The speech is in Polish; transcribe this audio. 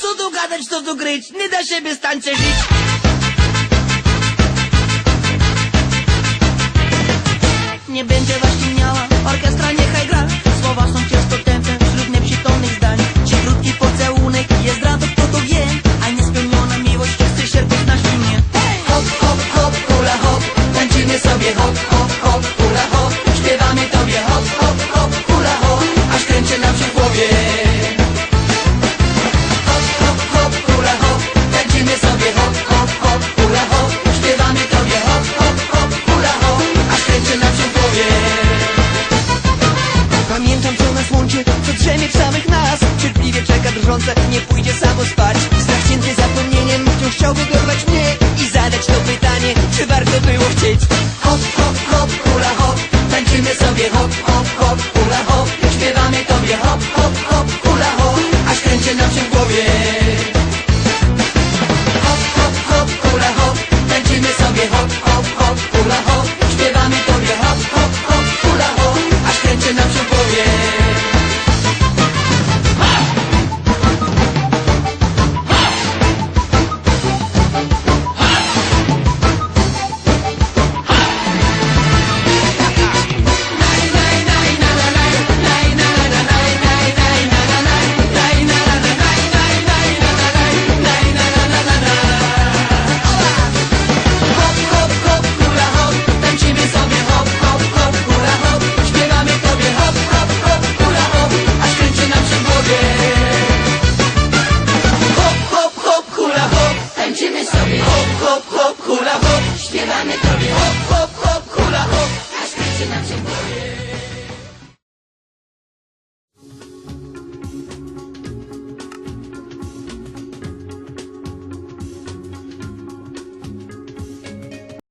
Co tu gadać, co tu gryć, nie da się bez tańca żyć. Nie będzie właśnie miała, orkiestra niechaj gra Słowa są ciężko Co drzemie w samych nas. Cierpliwie czeka drżące, nie pójdzie samo spać. Strachnięty zapomnieniem, wciąż chciałby dorwać mnie I zadać to pytanie, czy warto było chcieć. Hop, hop, hop, hula hop Tańczymy sobie hop, hop, hop, hop, hula hop. Śpiewamy tobie. Hop, hop, hop, hula hop. Aż kręci nam się w głowie